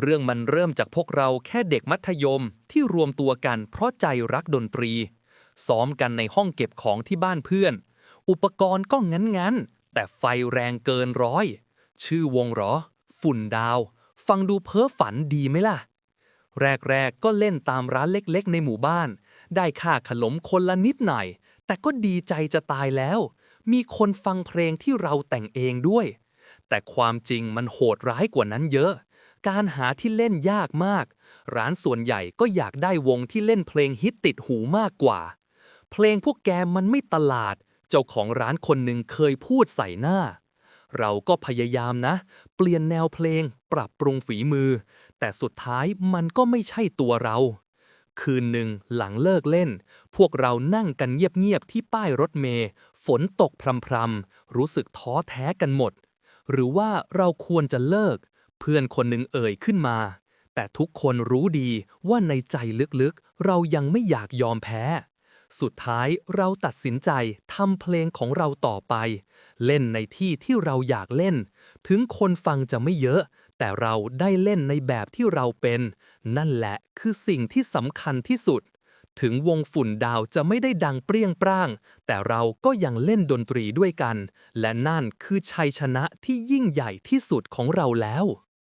เรื่องมันเริ่มจากพวกเราแค่เด็กมัธยมที่รวมตัวกันเพราะใจรักดนตรี ซ้อมกันในห้องเก็บของที่บ้านเพื่อน อุปกรณ์ก็งั้นๆ แต่ไฟแรงเกินร้อย ชื่อวงหรอ ฝุ่นดาว ฟังดูเพ้อฝันดีไหมล่ะ แรกๆ ก็เล่นตามร้านเล็กๆ ในหมู่บ้าน ได้ค่าขนมคนละนิดหน่อย แต่ก็ดีใจจะตายแล้ว มีคนฟังเพลงที่เราแต่งเองด้วย แต่ความจริงมันโหดร้ายกว่านั้นเยอะ การหาที่เล่นยากมาก ร้านส่วนใหญ่ก็อยากได้วงที่เล่นเพลงฮิตติดหูมากกว่า เพลงพวกแกมันไม่ตลาด เจ้าของร้านคนหนึ่งเคยพูดใส่หน้า เราก็พยายามนะ เปลี่ยนแนวเพลง ปรับปรุงฝีมือ แต่สุดท้ายมันก็ไม่ใช่ตัวเรา คืนหนึ่งหลังเลิกเล่น พวกเรานั่งกันเงียบๆที่ป้ายรถเมล์ฝนตกพรำๆรู้สึกท้อแท้กันหมดหรือว่าเราควรจะเลิก พื่อนคนหนึ่งเอ่ยขึ้นมา แต่ทุกคนรู้ดีว่าในใจลึกๆ เรายังไม่อยากยอมแพ้ สุดท้ายเราตัดสินใจทำเพลงของเราต่อไป เล่นในที่ที่เราอยากเล่น ถึงคนฟังจะไม่เยอะ แต่เราได้เล่นในแบบที่เราเป็น นั่นแหละคือสิ่งที่สำคัญที่สุด ถึงวงฝุ่นดาวจะไม่ได้ดังเปรี้ยงปร้าง แต่เราก็ยังเล่นดนตรีด้วยกัน และนั่นคือชัยชนะที่ยิ่งใหญ่ที่สุดของเราแล้ว